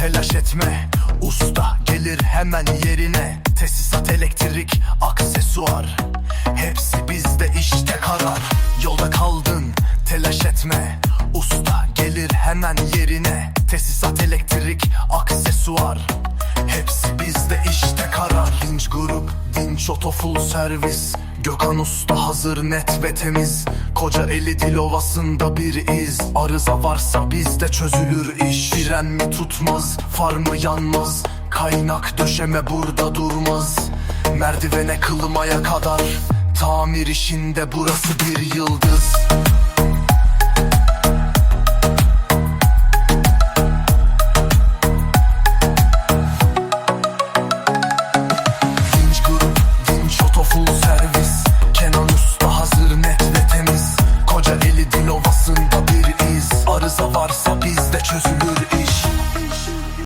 Telaş etme. Usta gelir hemen yerine. Tesisat elektrik aksesuar. Hepsi bizde işte karar. Yolda kaldın telaş etme. Usta gelir hemen yerine. Tesisat elektrik aksesuar. Hepsi bizde işte karar. Dinç grup dinç oto full servis. Gökhan Usta hazır net ve temiz. Koca eli dil ovasında bir iz. Arıza varsa bizde çözülür iş. Fren mi tutmaz, far mı yanmaz? Kaynak döşeme burada durmaz. Merdivene kılmaya kadar Tamir işinde burası bir yıldız arıza varsa bizde çözülür iş.